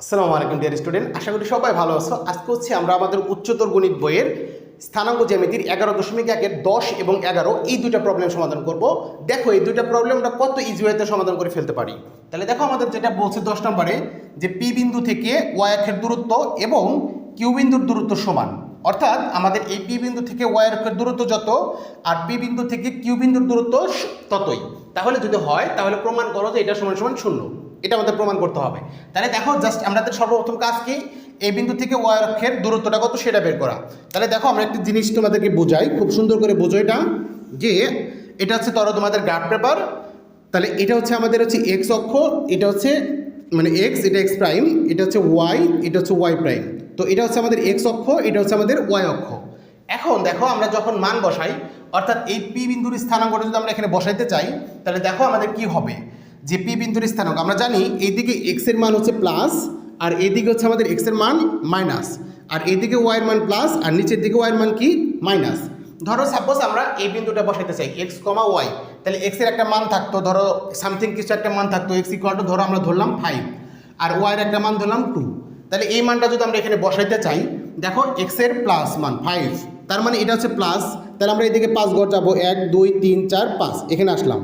আসসালামু আলাইকুম dear student আশা করি সবাই ভালো আছো। আজকে হচ্ছে আমরা আমাদের উচ্চতর গণিত বইয়ের স্থানাঙ্ক জ্যামিতির এগারো দশমিক একের দশ এবং এগারো এই দুইটা প্রবলেম সমাধান করব। দেখো, এই দুইটা প্রবলেম আমরা কত ইজি ওয়েতে সমাধান করে ফেলতে পারি? তাহলে দেখো আমাদের যেটা বলছে দশ নম্বরে, যে পি বিন্দু থেকে ওয়াই দূরত্ব এবং কিউ বিন্দুর দূরত্ব সমান। অর্থাৎ আমাদের এই পি বিন্দু থেকে ওয়াই দূরত্ব যত, আর পি বিন্দু থেকে কিউ বিন্দুর দূরত্ব ততই। তাহলে যদি হয়, তাহলে প্রমাণ করো যে এটা সমান সমান শূন্য। এটা আমাদের প্রমাণ করতে হবে। তাহলে দেখো জাস্ট আমাদের সর্বপ্রথম কাজ কি? এই বিন্দু থেকে ওয়াই অক্ষের দূরত্বটা কত সেটা বের করা। তাহলে দেখো, আমরা একটি জিনিস তোমাদেরকে বোঝাই। খুব সুন্দর করে বোঝো এটা, যে এটা হচ্ছে ধরো তোমাদের গ্রাফ পেপার তাহলে এটা হচ্ছে আমাদের হচ্ছে এক্স অক্ষ, এটা হচ্ছে মানে এক্স এটা এক্স প্রাইম এটা হচ্ছে ওয়াই এটা হচ্ছে ওয়াই প্রাইম তো এটা হচ্ছে আমাদের এক্স অক্ষ, এটা হচ্ছে আমাদের ওয়াই অক্ষ। এখন দেখো, আমরা যখন মান বসাই, অর্থাৎ এই পি বিন্দুর স্থানাঙ্কটা যদি আমরা এখানে বসাইতে চাই, তাহলে দেখো আমাদের কি হবে? যে পি বিন্দুর স্থানাঙ্ক আমরা জানি এইদিকে এক্সের মান হচ্ছে প্লাস আর এইদিকে হচ্ছে আমাদের এক্সের মান মাইনাস আর এইদিকে ওয়াই এর মান প্লাস আর নিচের দিকে ওয়াই মান কি? মাইনাস ধরো সাপোজ আমরা এই বিন্দুটা বসাইতে চাই এক্স কমা ওয়াই তাহলে এক্সের একটা মান থাকতো, ধরো সামথিং কিছু একটা মান থাকতো এক্স ইকুয়াল টু ধরো আমরা ধরলাম ফাইভ আর ওয়াই এর একটা মান ধরলাম টু তাহলে এই মানটা যদি আমরা এখানে বসাইতে চাই, দেখো এক্সের প্লাস মান ফাইভ তার মানে এটা হচ্ছে প্লাস তাহলে আমরা এদিকে পাঁচ ঘর যাব, এক, দুই, তিন, চার, পাঁচ, এখানে আসলাম।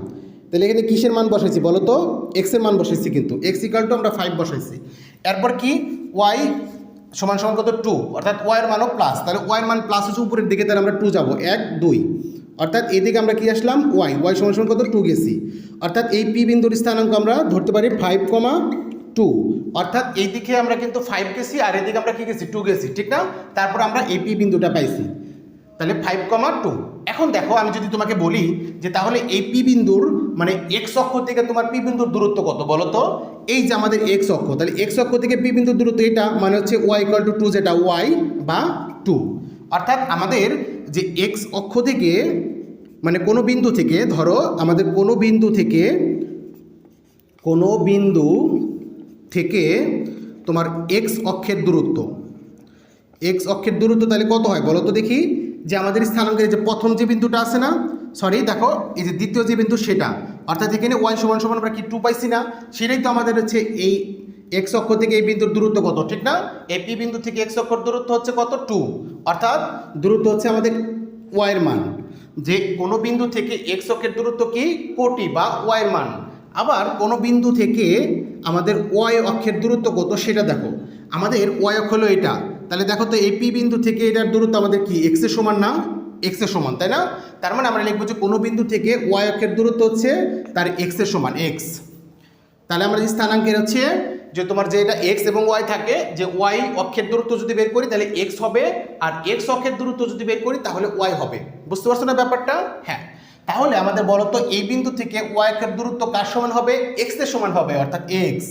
তাহলে এখানে কিসের মান বসাইছি বলো তো? এক্সের মান বসাইছি কিন্তু। এক্স ইকাল টু আমরা ফাইভ বসাইছি। এরপর কি? ওয়াই সমান সমান কত? টু অর্থাৎ ওয়াইয়ের মানও প্লাস তাহলে ওয়াইয়ের মান প্লাস হচ্ছে উপরের দিকে, তাহলে আমরা টু যাব। এক, দুই। অর্থাৎ এদিকে আমরা কি আসলাম? ওয়াই ওয়াই সমান সমান কত? টু গেছি। অর্থাৎ এই পি বিন্দুর স্থানাঙ্ক আমরা ধরতে পারি ফাইভ কমা টু অর্থাৎ এইদিকে আমরা কিন্তু ফাইভ গেছি, আর এদিকে আমরা কি গেছি? টু গেছি, ঠিক না? তারপর আমরা এই পি বিন্দুটা পাইছি। তাহলে ফাইভ কমা টু এখন দেখো, আমি যদি তোমাকে বলি যে তাহলে এই পি বিন্দুর মানে এক্স অক্ষ থেকে তোমার পি বিন্দুর দূরত্ব কত বলো তো? এই যে আমাদের এক্স অক্ষ, তাহলে এক্স অক্ষ থেকে পি বিন্দুর দূরত্ব এটা মানে হচ্ছে ওয়াই ইকুয়াল টু টু যেটা ওয়াই বা টু অর্থাৎ আমাদের যে এক্স অক্ষ থেকে মানে কোনো বিন্দু থেকে, ধরো আমাদের কোনো বিন্দু থেকে, কোনো বিন্দু থেকে তোমার এক্স অক্ষের দূরত্ব। এক্স অক্ষের দূরত্ব তাহলে কত হয় বলো তো দেখি? যে আমাদের স্থানাঙ্কের যে প্রথম যে বিন্দুটা আছে না সরি দেখো, এই যে দ্বিতীয় যে বিন্দু সেটা, অর্থাৎ এখানে ওয়াই সমান সমান আমরা কি টু পাইছি না, সেটাই তো আমাদের হচ্ছে এই এক্স অক্ষ থেকে এই বিন্দুর দূরত্ব কত, ঠিক না? এই পি বিন্দু থেকে এক্স অক্ষর দূরত্ব হচ্ছে কত? টু অর্থাৎ দূরত্ব হচ্ছে আমাদের ওয়াইয়ের মান। যে কোনো বিন্দু থেকে এক্স অক্ষের দূরত্ব কি? কোটি বা ওয়াইয়ের মান। আবার কোনো বিন্দু থেকে আমাদের ওয়াই অক্ষের দূরত্ব কত, সেটা দেখো। আমাদের ওয়াই অক্ষ হলো এটা। তাহলে দেখো তো এই পি বিন্দু থেকে এটার দূরত্ব আমাদের কি? এক্সের সমান না? এক্সের সমান, তাই না? তার মানে আমরা লিখব যে কোনো বিন্দু থেকে ওয়াই অক্ষের দূরত্ব হচ্ছে তার এক্সের সমান এক্স তাহলে আমরা যে স্থানাঙ্কের হচ্ছে, যে তোমার যে এটা এক্স এবং ওয়াই থাকে, যে ওয়াই অক্ষের দূরত্ব যদি বের করি, তাহলে এক্স হবে, আর এক্স অক্ষের দূরত্ব যদি বের করি, তাহলে ওয়াই হবে। বুঝতে পারছ না ব্যাপারটা? হ্যাঁ। তাহলে আমাদের বলো তো এই বিন্দু থেকে ওয়াই অক্ষের দূরত্ব কার সমান হবে? এক্সের সমান হবে, অর্থাৎ এক্স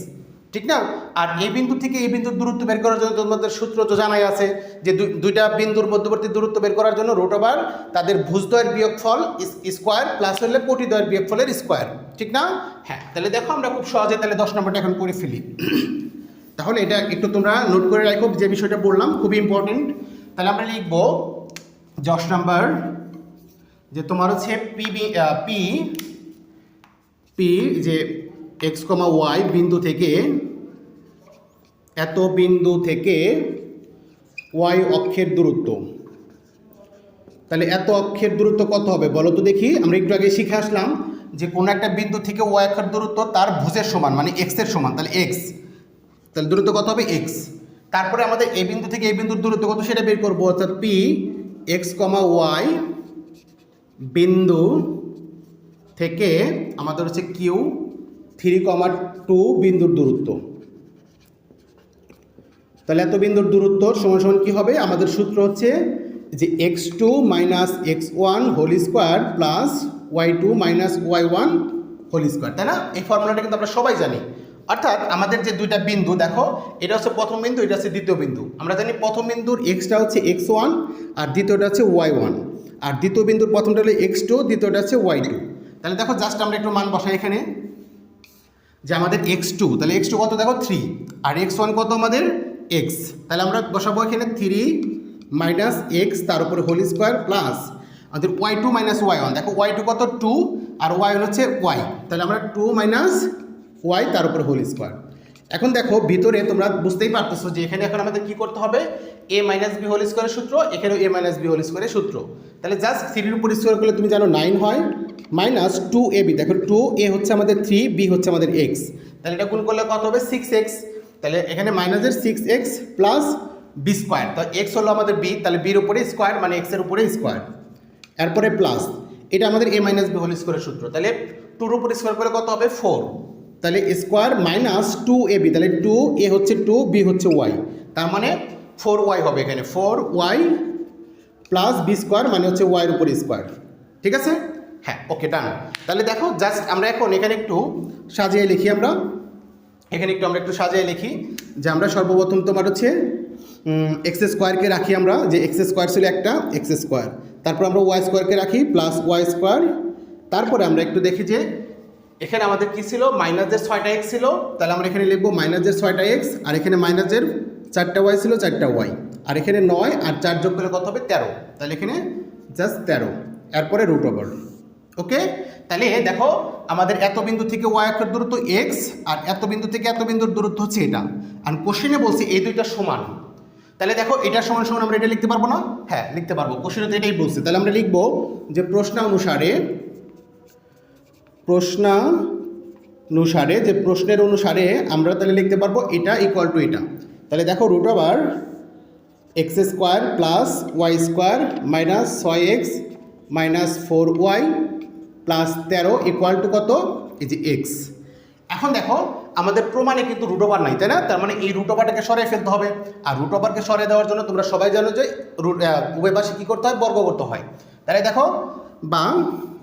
ঠিক না? আর এই বিন্দু থেকে এই বিন্দুর দূরত্ব বের করার জন্য তোমাদের সূত্র তো জানাই আছে যে দুই- দুইটা বিন্দুর মধ্যবর্তী দূরত্ব বের করার জন্য রুট ওভার তাদের ভুজদ্বয়ের বিয়োগফল স্কোয়ার প্লাস হলে পটিদ্বয়ের বিয়োগফলের স্কোয়ার ঠিক না? হ্যাঁ তাহলে দেখো আমরা খুব সহজে তাহলে দশ নম্বরটা এখন করে ফেলি। তাহলে এটা একটু তোমরা নোট করে রাখো যে বিষয়টা বললাম, খুবই ইম্পর্টেন্ট তাহলে আমরা লিখব দশ নম্বর যে তোমার হচ্ছে পি পি পি যে এক্স কমা ওয়াই বিন্দু থেকে, এত বিন্দু থেকে ওয়াই অক্ষের দূরত্ব। তাহলে এত অক্ষের দূরত্ব কত হবে? বলো তো দেখি, আমরা একটু আগে শিখে আসলাম যে কোনো একটা বিন্দু থেকে ওয়াই অক্ষের দূরত্ব তার ভুজের সমান মানে এক্সের সমান, তাহলে এক্স তাহলে দূরত্ব কত হবে? এক্স তারপরে আমাদের এই বিন্দু থেকে এই বিন্দুর দূরত্ব কত সেটা বের করব, অর্থাৎ পি এক্স কমা ওয়াই বিন্দু থেকে আমাদের হচ্ছে কিউ থ্রি কমা টু বিন্দুর দূরত্ব। তাহলে এত বিন্দুর দূরত্ব সমান সমান কী হবে? আমাদের সূত্র হচ্ছে যে x two minus x one whole square plus y two minus y one whole square. তাই না? এই ফর্মুলাটা কিন্তু আমরা সবাই জানি। অর্থাৎ আমাদের যে দুইটা বিন্দু, দেখো, এটা হচ্ছে প্রথম বিন্দু, এটা হচ্ছে দ্বিতীয় বিন্দু। আমরা জানি প্রথম বিন্দুর এক্সটা হচ্ছে এক্স ওয়ান আর দ্বিতীয়টা হচ্ছে ওয়াই ওয়ান। আর দ্বিতীয় বিন্দুর প্রথমটা হলো এক্স টু, দ্বিতীয়টা হচ্ছে ওয়াই টু। তাহলে দেখো, জাস্ট আমরা একটু মান বসাই এখানে। যে আমাদের এক্স টু তাহলে এক্স টু কত? দেখো থ্রি আর এক্স ওয়ান কত আমাদের? এক্স তাহলে আমরা বসাবো এখানে থ্রি মাইনাস এক্স তার উপরে হোল স্কোয়ার প্লাস আমাদের y two minus y one দেখো ওয়াই টু কত? টু আর ওয়াই ওয়ান হচ্ছে ওয়াই তাহলে আমরা টু মাইনাস ওয়াই তার উপরে হোল স্কোয়ার এখন দেখো, ভিতরে তোমরা বুঝতেই পারতেছো যে এখানে এখন আমাদের কি করতে হবে? এ মাইনাস বি হোল স্কোয়ারের সূত্র, এখানেও এ মাইনাস বি হোল স্কোয়ারের সূত্র। তাহলে জাস্ট থ্রির উপর স্কোয়ার করলে তুমি জানো নাইন হয়। Minus two a b. দেখো টু এ হচ্ছে আমাদের থ্রি, বি হচ্ছে আমাদের এক্স। তাহলে এটা গুণ করলে কত হবে? Six x. তাহলে এখানে মাইনাসের six x plus b square. তো এক্স হলো আমাদের বি, তাহলে বির উপরে স্কোয়ার মানে এক্সের উপরে স্কোয়ার। এরপরে প্লাস। এটা আমাদের এ মাইনাস বি হোল স্কোয়ারের সূত্র। তাহলে টুর উপর স্কোয়ার করলে কত হবে? ফোর। তাহলে square minus two a b. তাহলে টু এ হচ্ছে টু, বি হচ্ছে ওয়াই। তার মানে ফোর ওয়াই হবে এখানে। Four y plus b square মানে হচ্ছে ওয়াইয়ের উপর স্কোয়ার। ঠিক আছে? হ্যাঁ ওকে ডান তাহলে দেখো জাস্ট আমরা এখন এখানে একটু সাজিয়ে লিখি আমরা। এখানে একটু আমরা একটু সাজিয়ে লিখি যে আমরা সর্বপ্রথম তোমার হচ্ছে এক্স স্কোয়ারকে রাখি আমরা, যে এক্স স্কোয়ার ছিল একটা এক্স স্কোয়ার তারপর আমরা ওয়াই স্কোয়ারকে রাখি প্লাস ওয়াই স্কোয়ার তারপরে আমরা একটু দেখি যে, এখানে আমাদের কি ছিল? মাইনাসের ছয়টা এক্স ছিল। তাহলে আমরা এখানে লিখব মাইনাসের ছয়টা এক্স আর এখানে মাইনাসের চারটা ওয়াই ছিল, চারটা ওয়াই আর এখানে নয় আর চার যোগ করলে কত হবে? তেরো। তাহলে এখানে জাস্ট তেরো। এরপরে রুট ওভার ওকে? তাহলে দেখো, আমাদের এত বিন্দু থেকে ওয়াই অক্ষের দূরত্ব এক্স আর এত বিন্দু থেকে এত বিন্দুর দূরত্ব হচ্ছে এটা। আর কোশ্চেনে বলছি এই দুইটা সমান। তাহলে দেখো, এটা সমান সমান আমরা এটা লিখতে পারব না? হ্যাঁ লিখতে পারব। কোশ্চেনে তো এটাই বলছে। তাহলে আমরা লিখব যে প্রশ্নানুসারে প্রশ্নানুসারে, যে প্রশ্নের অনুসারে আমরা তাহলে লিখতে পারব এটা ইকুয়াল টু এটা। তাহলে দেখো root over x square plus y square minus ছয় x minus four y plus তেরো ইকুয়াল টু কত? এই যে এক্স এখন দেখো, আমাদের প্রমাণে কিন্তু রুট ওভার নাই, তাই না? তার মানে এই রুট ওভারটাকে সরিয়ে ফেলতে হবে। আর রুট ওভারকে সরিয়ে দেওয়ার জন্য তোমরা সবাই জানো যে রুট উভয় পাশে কী করতে হয়? বর্গ করতে হয়। তাহলে দেখো বা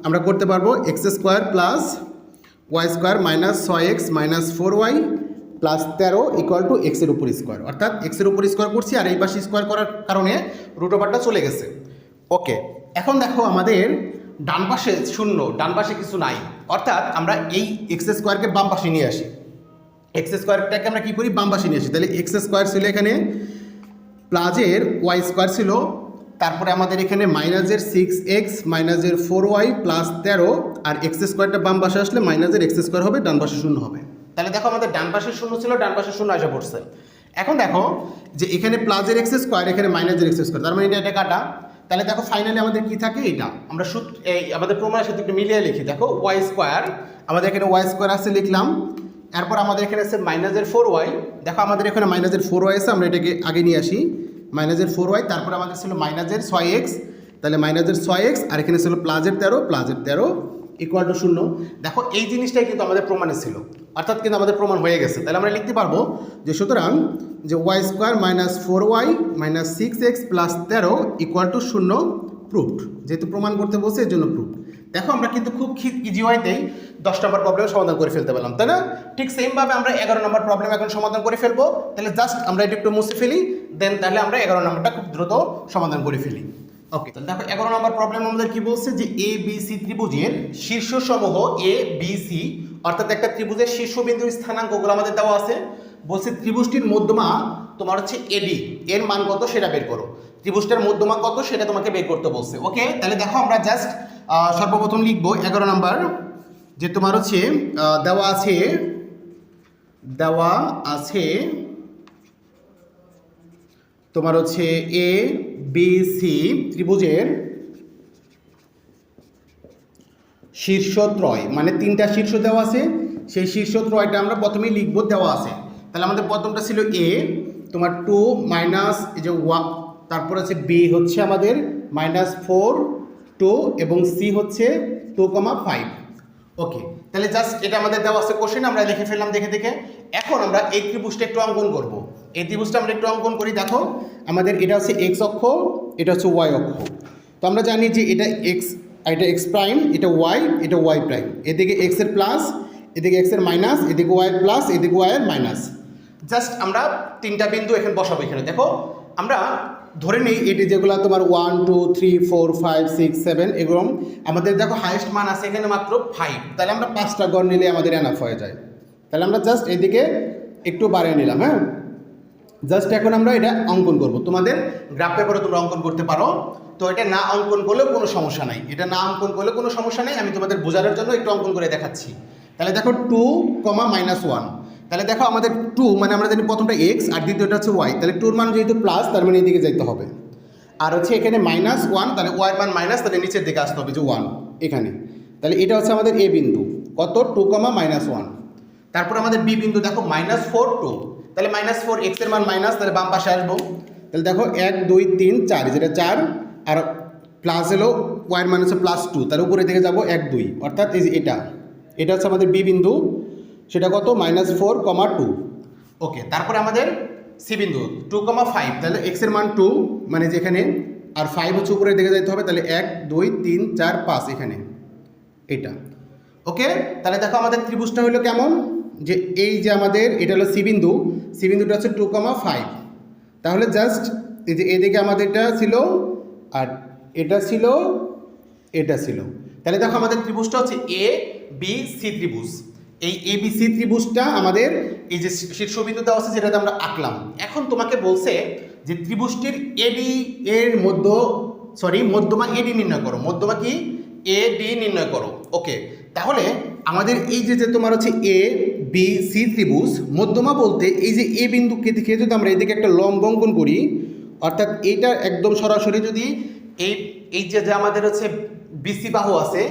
আমরা করতে পারব x square plus y square minus ছয় x minus four y plus তেরো ইকুয়াল টু এক্সের উপর স্কোয়ার অর্থাৎ এক্সের উপর স্কোয়ার করছি, আর এই পাশে স্কোয়ার করার কারণে রুট ওভারটা চলে গেছে। ওকে এখন দেখো আমাদের ডান পাশে শূন্য, ডান পাশে কিছু নাই। অর্থাৎ আমরা এই এক্স স্কোয়ারকে বাম পাশে নিয়ে আসি। এক্স স্কোয়ারটাকে আমরা কী করি? বাম পাশে নিয়ে আসি। তাহলে এক্স স্কোয়ার ছিল এখানে প্লাজের ওয়াই স্কোয়ার ছিল, তারপরে আমাদের এখানে মাইনাসের সিক্স এক্স মাইনাসের ফোর ওয়াই প্লাস তেরো, আর এক্স স্কোয়ারটা বাম পাশে আসলে মাইনাসের এক্স স্কোয়ার হবে, ডান পাশে শূন্য হবে। তাহলে দেখো আমাদের ডান পাশে শূন্য ছিল, ডান পাশে শূন্য আসা পড়ছে। এখন দেখো যে এখানে প্লাজের এক্স স্কোয়ার এখানে মাইনাসের এক্স স্কোয়ার তার মানে এটা এটা কাটা। তাহলে দেখো ফাইনালি আমাদের কি থাকে? এটা। আমরা সূত্র এই আমাদের প্রমাণের সাথে একটু মিলিয়ে লিখি। দেখো ওয়াই স্কোয়ার আমাদের এখানে ওয়াই স্কোয়ার আছে লিখলাম। এরপর আমাদের এখানে আছে মাইনাসের ফোর ওয়াই দেখো আমাদের এখানে মাইনাসের ফোর ওয়াই আছে, আমরা এটাকে আগে নিয়ে আসি। মাইনাসের ফোর ওয়াই তারপর আমাদের ছিল মাইনাসের ছয় এক্স তাহলে মাইনাসের ছয় এক্স আর এখানে ছিল প্লাজের তেরো প্লাজের তেরো ইকুয়াল টু শূন্য। দেখো এই জিনিসটাই কিন্তু আমাদের প্রমাণে ছিল। অর্থাৎ কিন্তু আমাদের প্রমাণ হয়ে গেছে। তাহলে আমরা লিখতে পারব যে সুতরাং যে y square minus four y minus six x plus তেরো ইকুয়াল টু শূন্য প্রুফড যেহেতু প্রমাণ করতে বলছে, এর জন্য প্রুফ দেখো, আমরা কিন্তু খুব ইজি ওয়াইতেই দশ নম্বর প্রবলেম সমাধান করে ফেলতে পারলাম, তাই না? ঠিক সেমভাবে আমরা এগারো নম্বর প্রবলেম এখন সমাধান করে ফেলব। তাহলে জাস্ট আমরা এটা একটু মুছে ফেলি দেন তাহলে আমরা এগারো নম্বরটা খুব দ্রুত সমাধান করে ফেলি। ওকে তাহলে দেখো এগারো নম্বর প্রবলেম আমাদের কি বলছে যে এ বি সি ত্রিভুজের শীর্ষ সমূহ এ বি সি অর্থাৎ একটা ত্রিভুজের শীর্ষবিন্দুর স্থানাঙ্কগুলো আমাদের দেওয়া আছে। বলছে ত্রিভুজটির মধ্যমা তোমার হচ্ছে এডি এর মান কত সেটা বের করো। ত্রিভুজটার মধ্যমা কত সেটা তোমাকে বের করতে বলছে। ওকে তাহলে দেখো আমরা জাস্ট সর্বপ্রথম লিখব এগারো নাম্বার, যে তোমার হচ্ছে দেওয়া আছে দেওয়া আছে তোমার হচ্ছে এ বি সি ত্রিভুজের শীর্ষত্রয় মানে তিনটা শীর্ষ দেওয়া আছে, সেই শীর্ষত্রয়টা আমরা প্রথমেই লিখব, দেওয়া আছে। তাহলে আমাদের প্রথমটা ছিল এ তোমার টু মাইনাস এই যে ওয়া তারপর আছে বি হচ্ছে আমাদের মাইনাস ফোর টু এবং সি হচ্ছে টু কমা ফাইভ ওকে তাহলে জাস্ট এটা আমাদের দেওয়া আছে কোশ্চেন আমরা লিখে ফেললাম দেখে দেখে। এখন আমরা এই ত্রিভুজটা একটু অঙ্কন করব। এই ত্রিভুজটা আমরা একটু অঙ্কন করি, দেখো। আমাদের এটা হচ্ছে এক্স অক্ষ, এটা হচ্ছে ওয়াই অক্ষ। তো আমরা জানি যে এটা এক্স এটা এক্স প্রাইম এটা ওয়াই এটা ওয়াই প্রাইম এদিকে এক্সের প্লাস এদিকে এক্সের মাইনাস এদিকে ওয়াইয়ের প্লাস এদিকে ওয়াইয়ের মাইনাস জাস্ট আমরা তিনটা বিন্দু এখানে বসাবো এখানে, দেখো। আমরা ধরে নিই এটি যেগুলো তোমার one two three four five six seven এগুলো। আমাদের দেখো হাইয়েস্ট মান আছে এখানে মাত্র ফাইভ তাহলে আমরা পাঁচটা গড় নিলে আমাদের এনাফ হয়ে যায়। তাহলে আমরা জাস্ট এদিকে একটু বাড়িয়ে নিলাম হ্যাঁ? জাস্ট এখন আমরা এটা অঙ্কন করব। তোমাদের গ্রাফ পেপারে তোমরা অঙ্কন করতে পারো। তো এটা না অঙ্কন করলেও কোনো সমস্যা নাই। এটা না অঙ্কন করলে কোনো সমস্যা নেই। আমি তোমাদের বোঝানোর জন্য একটু অঙ্কন করে দেখাচ্ছি। তাহলে দেখো টু কমা মাইনাস ওয়ান তাহলে দেখো আমাদের টু মানে আমরা জানি প্রথমটা এক্স আর দ্বিতীয়টা হচ্ছে ওয়াই তাহলে টুর মান যেহেতু প্লাস তার মানে এদিকে যাইতে হবে। আর হচ্ছে এখানে মাইনাস ওয়ান তাহলে ওয়াই মান মাইনাস তাহলে নিচের দিকে আসতে হবে যে ওয়ান এখানে। তাহলে এটা হচ্ছে আমাদের এ বিন্দু। কত? টু কমা মাইনাস ওয়ান তারপর আমাদের বি বিন্দু দেখো মাইনাস ফোর টু তাহলে মাইনাস ফোর এক্সের মান মাইনাস তাহলে বাম পাশে আসব। তাহলে দেখো এক, দুই, তিন, চার যেটা চার, আর প্লাস ওয়াইয়ের মান হচ্ছে প্লাস টু তাহলে উপরে দিকে যাব এক, দুই, অর্থাৎ এই যে এটা। এটা হচ্ছে আমাদের বি বিন্দু, সেটা কত? Minus four comma two okay তারপরে আমাদের সি বিন্দু টু কমা ফাইভ তাহলে এক্সের মান টু মানে যেখানে আর ফাইভ হচ্ছে উপরে দেখে যেতে হবে, তাহলে এক, দুই, তিন, চার, পাঁচ, এখানে। এটা ওকে তাহলে দেখো আমাদের ত্রিভুজটা হলো কেমন? যে এই যে আমাদের, এটা হলো সি বিন্দু, সি বিন্দুটা হচ্ছে টু কমা ফাইভ তাহলে জাস্ট এই যে এদিকে আমাদের এটা ছিল আর এটা ছিল এটা ছিল। তাহলে দেখো আমাদের ত্রিভুজটা হচ্ছে এ বি সি ত্রিভুজ। এই এ বি সি ত্রিভুজটা আমাদের এই যে শীর্ষবিন্দু দেওয়া আছে যেটাতে আমরা আঁকলাম। এখন তোমাকে বলছে যে ত্রিভুজটির এডি এর মধ্য সরি মধ্যমা এডি নির্ণয় করো। মধ্যমা কি? এ ডি নির্ণয় করো। ওকে তাহলে আমাদের এই যে তোমার হচ্ছে এ বি সি ত্রিভুজ। মধ্যমা বলতে এই যে এ বিন্দুকে দেখে যদি আমরা এদিকে একটা লম্ব অঙ্কন করি, অর্থাৎ এইটা একদম সরাসরি যদি এই এই যে যে আমাদের হচ্ছে বিসি বাহু আছে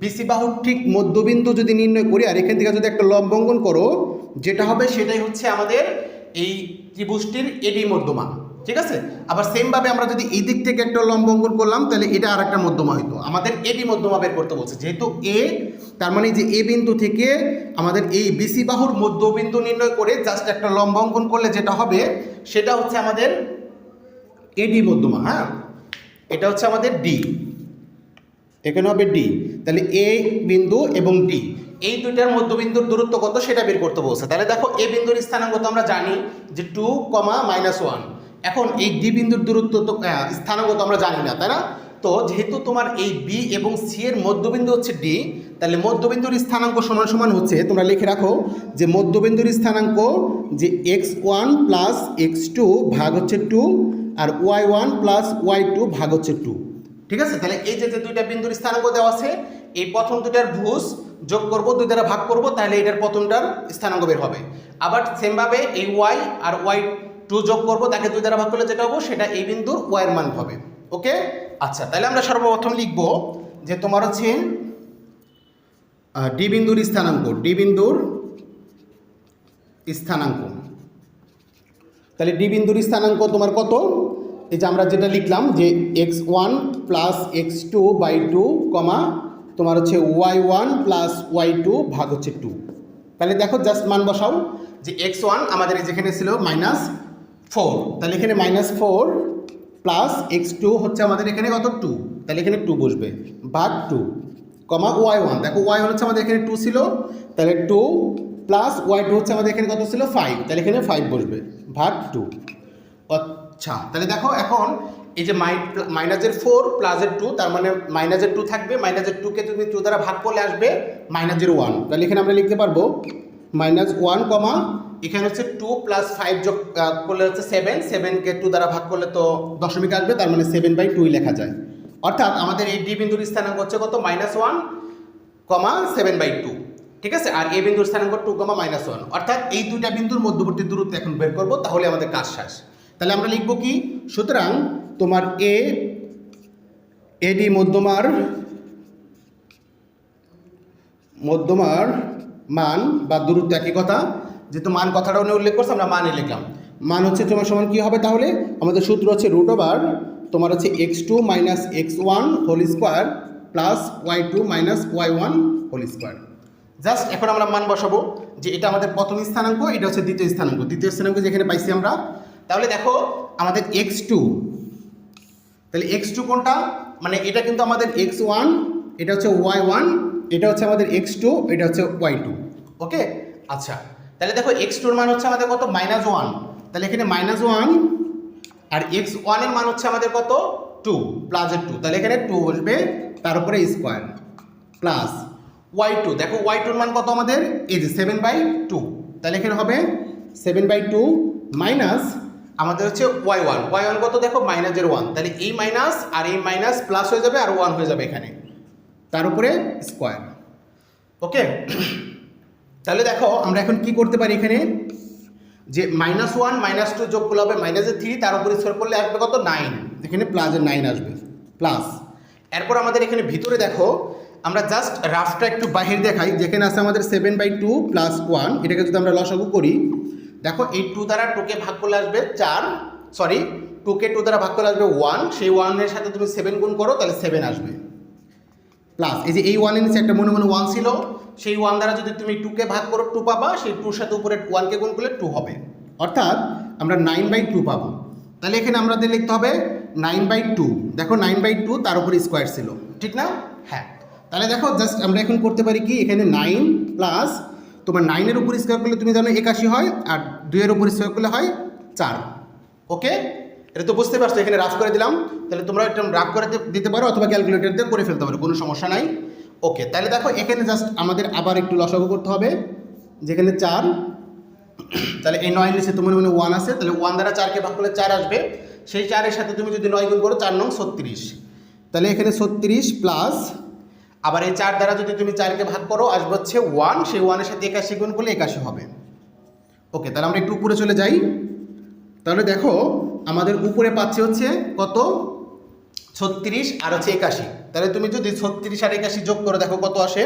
বিসি বাহুর ঠিক মধ্যবিন্দু যদি নির্ণয় করি, আর এখান থেকে যদি একটা লম্ব অঙ্কন করো, যেটা হবে সেটাই হচ্ছে আমাদের এই ত্রিভুজটির এডি মধ্যমা। ঠিক আছে? আবার সেমভাবে আমরা যদি এই দিক থেকে একটা লম্ব অঙ্কন করলাম, তাহলে এটা আর একটা মধ্যমা হইতো। আমাদের এডি মধ্যমা বের করতে বলছে। যেহেতু এ তার মানে যে এ বিন্দু থেকে আমাদের এই বিসি বাহুর মধ্যবিন্দু নির্ণয় করে জাস্ট একটা লম্ব অঙ্কন করলে যেটা হবে, সেটা হচ্ছে আমাদের এডি মধ্যমা হ্যাঁ? এটা হচ্ছে আমাদের ডি এখানে হবে ডি তাহলে এ বিন্দু এবং ডি এই দুইটার মধ্যবিন্দুর দূরত্ব কত, সেটা বের করতে বলছে। তাহলে দেখো এ বিন্দুর স্থানাঙ্ক তো আমরা জানি যে টু কমা মাইনাস ওয়ান এখন এই ডি বিন্দুর দূরত্ব তো আহ, স্থানাঙ্ক তো আমরা জানি না তাই না? তো যেহেতু তোমার এই বি এবং সি এর মধ্যবিন্দু হচ্ছে ডি তাহলে মধ্যবিন্দুর স্থানাঙ্ক সমান সমান হচ্ছে তোমরা লিখে রাখো যে মধ্যবিন্দুর স্থানাঙ্ক যে x one plus x two ভাগ হচ্ছে টু আর y one plus y two ভাগ হচ্ছে টু ঠিক আছে? তাহলে এই যে দুইটা বিন্দুর স্থানাঙ্ক দেওয়া আছে এই প্রথম দুইটার ভুজ যোগ করব দুই দ্বারা ভাগ করব তাহলে এটার প্রথমটার স্থানাঙ্ক বের হবে। আবার সেমভাবে এই ওয়াই আর ওয়াই টু যোগ করব, তাকে দুই দ্বারা ভাগ করলে যেটা হব, সেটা এই বিন্দুর ওয়াইয়ের মান হবে। ওকে? আচ্ছা তাহলে আমরা সর্বপ্রথম লিখব যে তোমার হচ্ছে ডি বিন্দুর স্থানাঙ্ক ডি বিন্দুর স্থানাঙ্ক। তাহলে ডি বিন্দুর স্থানাঙ্ক তোমার কত? এই যে আমরা যেটা লিখলাম যে x one plus x two by two comma, তোমার হচ্ছে y one plus y two ভাগ হচ্ছে টু তাহলে দেখো জাস্ট মান বসাও, যে এক্স ওয়ান আমাদের যেখানে ছিল মাইনাস ফোর। তাহলে এখানে minus four plus x two হচ্ছে আমাদের এখানে কত? টু তাহলে এখানে টু বসবে। ভাগ টু কমা ওয়াই ওয়ান দেখো ওয়াই ওয়ান হচ্ছে আমাদের এখানে টু ছিল। তাহলে টু প্লাস ওয়াই টু হচ্ছে আমাদের এখানে কত ছিল? ফাইভ তাহলে এখানে ফাইভ বসবে। ভাগ টু আচ্ছা তাহলে দেখো এখন এই যে মাই মাইনাসের ফোর প্লাসের টু তার মানে মাইনাসের টু থাকবে। মাইনাসের টুকে তুমি টু দ্বারা ভাগ করলে আসবে মাইনাসের ওয়ান তাহলে এখানে আমরা লিখতে পারব মাইনাস ওয়ান কমা এখানে হচ্ছে টু প্লাস ফাইভ যোগ করলে হচ্ছে সেভেন সেভেনকে টু দ্বারা ভাগ করলে তো দশমিক আসবে, তার মানে সেভেন বাই টুই লেখা যায়। অর্থাৎ আমাদের এই ডি বিন্দুর স্থানাঙ্ক হচ্ছে কত? Minus one comma seven by two ঠিক আছে? আর এ বিন্দুর স্থানাঙ্ক টু কমা মাইনাস ওয়ান অর্থাৎ এই দুইটা বিন্দুর মধ্যবর্তী দূরত্ব এখন বের করব, তাহলে আমাদের কাজ শেষ। তাহলে আমরা লিখব কি? সুতরাং তোমার এ এডি মধ্যমার মধ্যমার মান বা দূরত্ব একই কথা। যেহেতু মান কথাটা উনি উল্লেখ করছে, আমরা মানে লিখলাম। মান হচ্ছে তোমার সমান কী হবে তাহলে? আমাদের সূত্র হচ্ছে রুট ওভার তোমার হচ্ছে x two minus x one whole square plus y two minus y one whole square just এখন আমরা মান বসাবো যে এটা আমাদের প্রথম স্থানাঙ্ক, এটা হচ্ছে দ্বিতীয় স্থানাঙ্ক। দ্বিতীয় স্থানাঙ্ক যেখানে পাইছি আমরা। তাহলে দেখো, আমাদের এক্স টু তাহলে এক্স টু কোনটা? মানে এটা কিন্তু আমাদের এক্স ওয়ান এটা হচ্ছে ওয়াই ওয়ান এটা হচ্ছে আমাদের এক্স টু এটা হচ্ছে ওয়াই টু ওকে আচ্ছা। তাহলে দেখো এক্স টুর মান হচ্ছে আমাদের কত? মাইনাস ওয়ান তাহলে এখানে মাইনাস ওয়ান আর এক্স ওয়ানের মান হচ্ছে আমাদের কত? টু প্লাসের টু তাহলে এখানে টু বসবে, তার উপরে স্কোয়ার প্লাস ওয়াই টু দেখো ওয়াই টুর মান কত আমাদের? এই যে সেভেন বাই টু তাহলে এখানে হবে সেভেন বাই টু মাইনাস আমাদের হচ্ছে ওয়াই ওয়ান ওয়াই ওয়ান কত দেখো? মাইনাসের ওয়ান তাহলে এই মাইনাস আর এই মাইনাস প্লাস হয়ে যাবে আর ওয়ান হয়ে যাবে এখানে। তার উপরে স্কোয়ার ওকে তাহলে দেখো, আমরা এখন কি করতে পারি এখানে? যে মাইনাস ওয়ান মাইনাস টু যোগ করলে হবে মাইনাসের থ্রি তার উপর স্কোয়ার করলে আসবে কত? নাইন এখানে প্লাসের নাইন আসবে। প্লাস এরপর আমাদের এখানে ভিতরে দেখো, আমরা জাস্ট রাফটা একটু বাহির দেখাই। যেখানে আছে আমাদের seven by two plus one এটাকে যদি আমরা লসাগু করি, দেখো এই টু দ্বারা টুকে ভাগ করলে আসবে চার সরি টুকে টু দ্বারা ভাগ করলে আসবে ওয়ান সেই ওয়ানের সাথে তুমি সেভেন গুণ করো, তাহলে সেভেন আসবে। প্লাস এই যে এই ওয়ানের নিচে একটা মনে মনে ওয়ান ছিল, সেই ওয়ান দ্বারা যদি তুমি টুকে ভাগ করো টু পাবা, সেই টুর সাথে উপরে ওয়ানকে গুণ করলে টু হবে। অর্থাৎ, আমরা নাইন বাই টু পাবো। তাহলে এখানে আমাদের লিখতে হবে নাইন বাই টু দেখো নাইন বাই টু তার উপরে স্কোয়ার ছিল। ঠিক না? হ্যাঁ। তাহলে দেখো জাস্ট আমরা এখন করতে পারি কি, এখানে নাইন প্লাস তোমার নাইনের উপর স্কোয়ার করলে তুমি জানো একাশি হয়, আর দুইয়ের উপর স্কোয়ার করলে হয় চার। ওকে এটা তো বুঝতে পারছ, এখানে রাফ করে দিলাম। তাহলে তোমরা এটা রাফ করে দিতে পারো অথবা ক্যালকুলেটর দিয়ে করে ফেলতে পারো, কোনো সমস্যা নাই। ওকে তাহলে দেখো, এখানে জাস্ট আমাদের আবার একটু লসাগু করতে হবে। যেখানে চার, তাহলে এই নয় নিচে তোমার মানে ওয়ান আছে, তাহলে ওয়ান দ্বারা চারকে ভাগ করলে চার আসবে। সেই চারের সাথে তুমি যদি নয় গুণ করো, চার নং ছত্রিশ। তাহলে এখানে ছত্রিশ প্লাস আবার এই চার দ্বারা যদি তুমি চারকে ভাগ করো, আসবে হচ্ছে ওয়ান সেই ওয়ানের সাথে একাশি গুণ করলে একাশি হবে। ওকে তাহলে আমরা একটু উপরে চলে যাই। তাহলে দেখো আমাদের উপরে পাচ্ছে হচ্ছে কত? ছত্রিশ আর হচ্ছে একাশি। তাহলে তুমি যদি ছত্রিশ আর একাশি যোগ করে, দেখো কত আসে?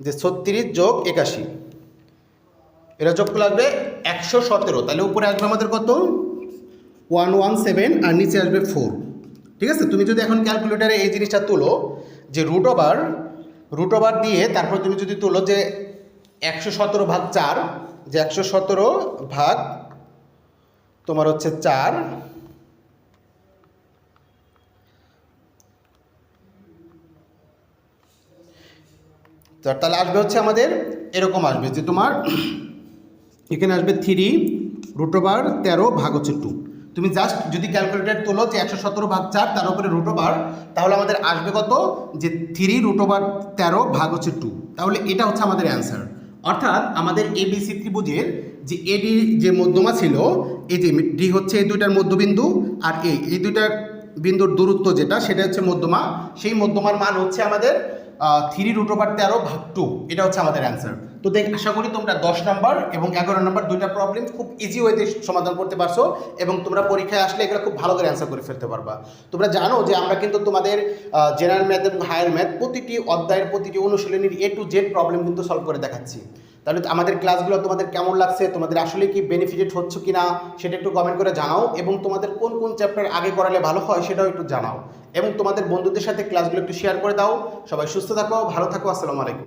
যে ছত্রিশ যোগ একাশি। এটা যোগ করলে আসবে একশো সতেরো। তাহলে উপরে আসবে আমাদের কত? ওয়ান ওয়ান সেভেন আর নিচে আসবে ফোর। ঠিক আছে? তুমি যদি এখন ক্যালকুলেটারে এই জিনিসটা তোলো, যে রুট ওভার রুট ওভার দিয়ে তারপর তুমি যদি তোলো যে একশো সতেরো ভাগ চার, যে একশো সতেরো ভাগ তোমার হচ্ছে চার। তাহলে আসবে হচ্ছে আমাদের, এরকম আসবে যে তোমার এখানে আসবে থ্রি রুট ওভার তেরো ভাগ হচ্ছে টু তুমি জাস্ট যদি ক্যালকুলেটার তোলো যে একশো সতেরো ভাগ চার, তার উপরে রুট ওভার তাহলে আমাদের আসবে কত? যে থ্রি রুট ওভার তেরো ভাগ হচ্ছে টু তাহলে এটা হচ্ছে আমাদের অ্যান্সার অর্থাৎ আমাদের এবিসি ত্রিভুজের যে এডি যে মধ্যমা ছিল, এই যে ডি হচ্ছে এই দুইটার মধ্যবিন্দু আর এ, এই দুইটার বিন্দুর দূরত্ব যেটা, সেটা হচ্ছে মধ্যমা। সেই মধ্যমার মান হচ্ছে আমাদের থ্রি রুট তেরো ভাগ টু এটা হচ্ছে আমাদের অ্যান্সার তো দেখ, আশা করি তোমরা দশ নাম্বার এবং এগারো নাম্বার দুইটা প্রবলেম খুব ইজি ওয়েতে সমাধান করতে পারছ এবং তোমরা পরীক্ষায় আসলে এগুলো খুব ভালো করে অ্যান্সার করে ফেলতে পারবা। তোমরা জানো যে আমরা কিন্তু তোমাদের জেনারেল ম্যাথ এবং হায়ার ম্যাথ প্রতিটি অধ্যায়ের প্রতিটি অনুশীলনীর এ টু জেড প্রবলেম কিন্তু সলভ করে দেখাচ্ছি। তাহলে আমাদের ক্লাসগুলো তোমাদের কেমন লাগছে? তোমাদের আসলে কি বেনিফিটেড হচ্ছে কি না সেটা একটু কমেন্ট করে জানাও এবং তোমাদের কোন কোন চ্যাপ্টার আগে করালে ভালো হয় সেটাও একটু জানাও এবং তোমাদের বন্ধুদের সাথে ক্লাসগুলো একটু শেয়ার করে দাও। সবাই সুস্থ থাকো, ভালো থাকো, আসসালামু আলাইকুম।